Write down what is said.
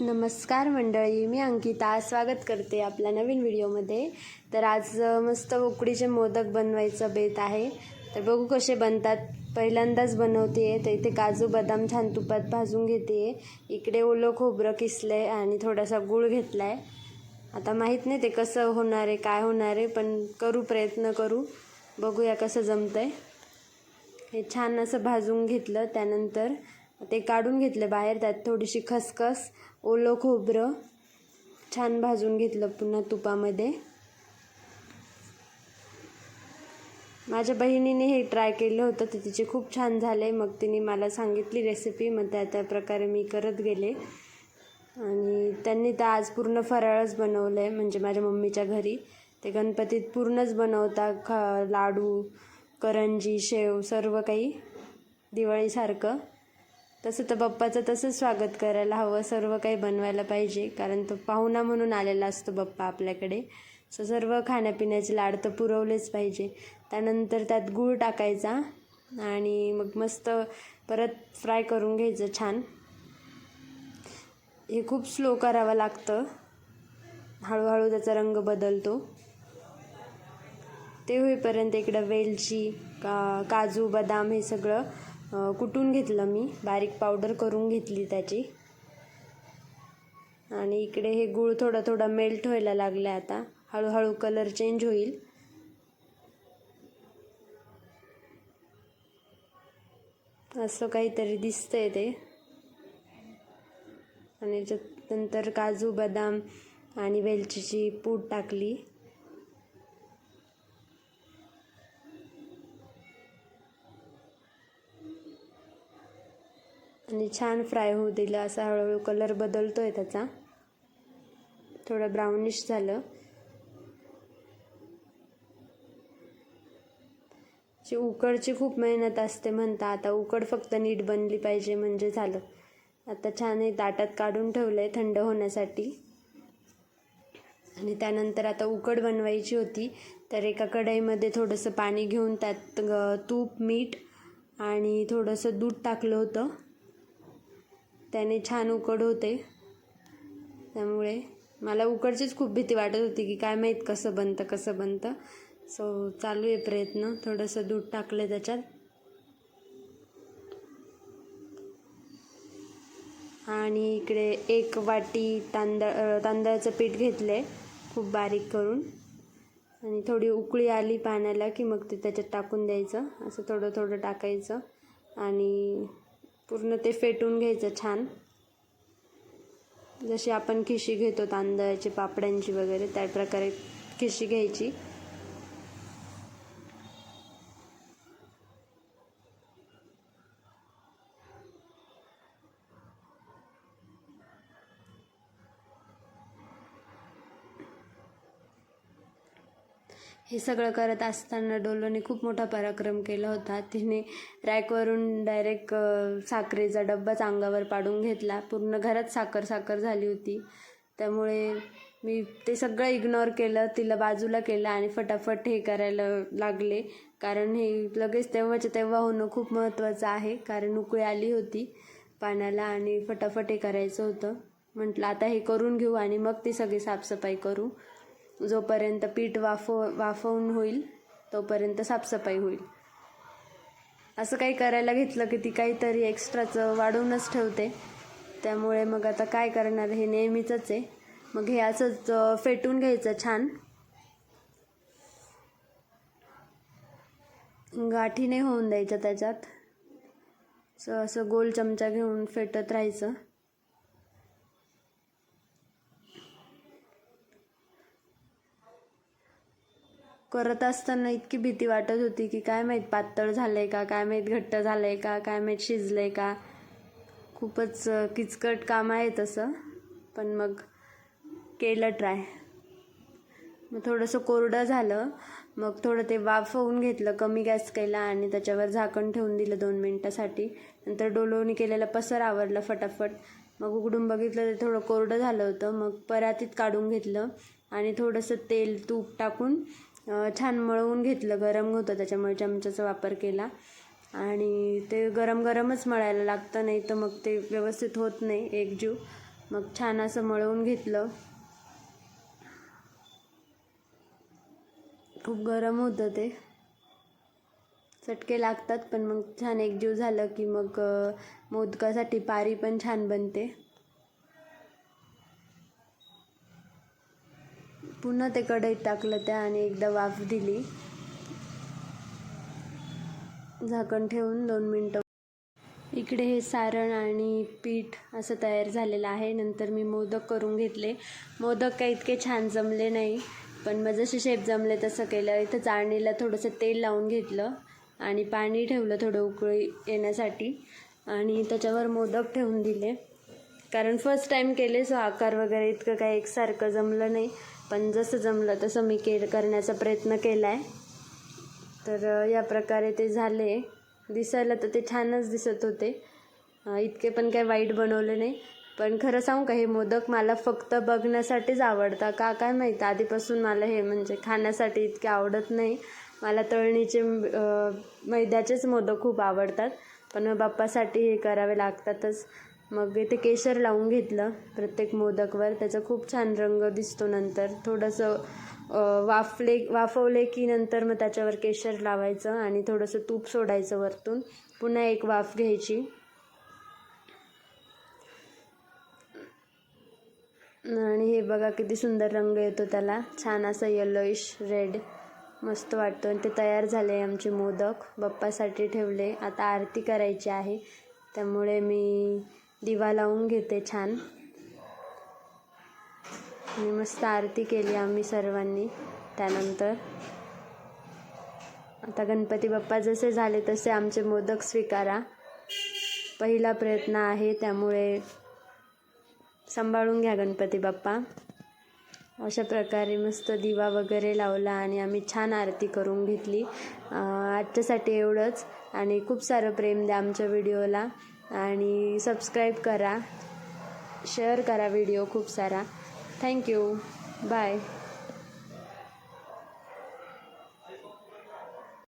नमस्कार मंडळी मी अंकिता. स्वागत करते आपल्या नवीन व्हिडिओमध्ये. तर आज मस्त उकडीचे मोदक बनवायचं बेत आहे. तर बघू कसे बनतात. पहिल्यांदाच बनवते आहे तर इथे काजू बदाम छान तुपात भाजून घेते आहे इकडे ओलं खोबरं किसलं आहे आणि थोडासा गूळ घेतला आहे आता माहीत नाही ते कसं होणार आहे काय होणार आहे पण करू प्रयत्न करू. बघूया कसं जमतं आहे हे छान असं भाजून घेतलं. त्यानंतर ते काढून घेतलं बाहेर त्यात थोडीशी खसखस ओलं खोबरं छान भाजून घेतलं पुन्हा तुपामध्ये. माझ्या बहिणीने हे ट्राय केलं होतं तर तिचे खूप छान झाले. मग तिने मला सांगितली रेसिपी मग त्या त्या प्रकारे मी करत गेले. आणि त्यांनी तर आज पूर्ण फराळच बनवलं आहे म्हणजे माझ्या मम्मीच्या घरी. ते गणपतीत पूर्णच बनवता ख लाडू करंजी शेव सर्व काही दिवाळीसारखं. तसं तर बाप्पाचं तसंच स्वागत करायला हवं सर्व काही बनवायला पाहिजे. कारण तो पाहुणा म्हणून आलेला असतो बाप्पा आपल्याकडे. सो सर्व खाण्यापिण्याचे लाड तर पुरवलेच पाहिजे. त्यानंतर त्यात गूळ टाकायचा आणि मग मस्त परत फ्राय करून घ्यायचं छान. हे खूप स्लो करावं लागतं. हळूहळू त्याचा रंग बदलतो. ते होईपर्यंत इकडं वेलची का काजू बदाम हे सगळं कुटून घेतलं मी. बारीक पावडर करून घेतली त्याची. आणि इकडे हे गूळ थोडा थोडा मेल्ट व्हायला लागलं आता. हळूहळू कलर चेंज होईल. असं काहीतरी दिसतंय ते. आणि त्याच्यानंतर नंतर काजू बदाम आणि वेलचीची पूड टाकली. आणि छान फ्राय होऊ दिलं असा हळूहळू कलर बदलतो आहे त्याचा. थोडं ब्राउनिश झालं. जी उकडची खूप मेहनत असते म्हणता आता उकड फक्त नीट बनली पाहिजे म्हणजे झालं. आता छान हे ताटात काढून ठेवलं आहे थंड होण्यासाठी. आणि त्यानंतर आता उकड बनवायची होती तर एका कढईमध्ये थोडंसं पाणी घेऊन त्यात ग- तूप मीठ आणि थोडंसं दूध टाकलं होतं. त्याने छान उकड होते. त्यामुळे मला उकडचीच खूप भीती वाटत होती की काय माहीत कसं बनतं कसं बनतं. सो चालू आहे प्रयत्न. थोडंसं दूध टाकलं त्याच्यात. आणि इकडे एक वाटी तांदळ तांदळाचं पीठ घेतलं आहे खूप बारीक करून. आणि थोडी उकळी आली पाण्याला की मग ते त्याच्यात टाकून द्यायचं. असं थोडं थोडं टाकायचं. आणि पूर्ण ते फेटून घ्यायचं छान. जशी आपण खिशी घेतो तांदळाची पापड्यांची वगैरे त्या प्रकारे खिशी घ्यायची. हे सगळं करत असताना डोलोने खूप मोठा पराक्रम केला होता. तिने रॅकवरून डायरेक्ट साखरेचा डब्बाच अंगावर पाडून घेतला. पूर्ण घरात साखर साखर झाली होती. त्यामुळे मी ते सगळं इग्नोर केलं तिला बाजूला केलं आणि फटाफट हे करायला लागले. कारण हे लगेच तेव्हाच्या तेव्हा होणं खूप महत्त्वाचं आहे. कारण उकळी आली होती पाण्याला आणि फटाफट हे करायचं होतं. म्हटलं आता हे करून घेऊ आणि मग ती सगळी साफसफाई करू. जोपर्यंत पीठ वाफव वाफवून होईल तोपर्यंत साफसफाई होईल. असं काही करायला घेतलं की ती काहीतरी एक्स्ट्राचं वाढवूनच ठेवते. त्यामुळे मग आता काय करणार हे नेहमीचंच आहे. मग हे असंच फेटून घ्यायचं छान. गाठी नाही होऊन द्यायच्या त्याच्यात. असं असं गोल चमचा घेऊन फेटत राहायचं. करत असताना इतकी भीती वाटत होती की काय माहीत पातळ झालंय का काय माहीत घट्ट झालंय का काय माहीत शिजलंय का. खूपच किचकट काम आहे तसं. पण मग केलं ट्राय. मग थोडंसं कोरडं झालं. मग थोडं ते वाफवून घेतलं कमी गॅस केला आणि त्याच्यावर झाकण ठेवून दिलं दोन मिनटासाठी. नंतर डोलोनी केलेला पसर आवरला फटाफट. मग उघडून बघितलं ते थोडं कोरडं झालं होतं. मग परातीत काढून घेतलं आणि थोडंसं तेल तूप टाकून छान मळवून घेतलं गरम होतं त्याच्यामुळे चमच्याचा वापर केला. आणि ते गरम गरमच मळायला लागतं नाही तर मग ते व्यवस्थित होत नाही एकजीव मग छान असं मळवून घेतलं. खूप गरम होतं ते. चटके लागतात पण मग छान एकजीव झालं की मग मोदकासाठी पारी पण छान बनते. पुन्हा ते कढईत टाकलं त्या आणि एकदा वाफ दिली. झाकण ठेवून दोन मिनटं. इकडे हे सारण आणि पीठ असं तयार झालेलं आहे. नंतर मी मोदक करून घेतले. मोदक काही इतके छान जमले नाही पण मग जसे शेप जमले तसं केलं. इथं चाळणीला थोडंसं तेल लावून घेतलं आणि पाणी ठेवलं थोडं उकळी येण्यासाठी. आणि त्याच्यावर मोदक ठेवून दिले. कारण फर्स्ट टाईम केले सो आकार वगैरे इतकं काही एकसारखं जमलं नाही. पण जसं जमलं तसं मी के करण्याचा प्रयत्न केला आहे तर या प्रकारे ते झाले. दिसायला तर ते छानच दिसत होते. इतके पण काही वाईट बनवले नाही. पण खरं सांगू का हे मोदक मला फक्त बघण्यासाठीच आवडतं का काय माहीत? आधीपासून मला हे म्हणजे खाण्यासाठी इतके आवडत नाही. मला तळणीचे मैद्याचेच मोदक खूप आवडतात. पण बाप्पासाठी हे करावे लागतातच. मग इथे केशर लावून घेतलं प्रत्येक मोदकवर. त्याचा खूप छान रंग दिसतो नंतर. थोडंसं वाफले वाफवले की नंतर मग त्याच्यावर केशर लावायचं आणि थोडंसं तूप सोडायचं वरतून. पुन्हा एक वाफ घ्यायची. आणि हे बघा किती सुंदर रंग येतो त्याला. छान असा येलोइश रेड मस्त वाटतो आणि ते तयार झाले आमचे मोदक. बाप्पासाठी ठेवले. आता आरती करायची आहे. त्यामुळे मी दिवा लावून घेते छान. आणि मस्त आरती केली आम्ही सर्वांनी त्यानंतर. आता गणपती बाप्पा जसे झाले तसे आमचे मोदक स्वीकारा. पहिला प्रयत्न आहे त्यामुळे सांभाळून घ्या गणपती बाप्पा. अशा प्रकारे मस्त दिवा वगैरे लावला आणि आम्ही छान आरती करून घेतली. आजच्यासाठी एवढंच. आणि खूप सारं प्रेम द्या आमच्या व्हिडिओला. आणि सबस्क्राईब करा. शेअर करा व्हिडिओ खूप सारा. Thank you bye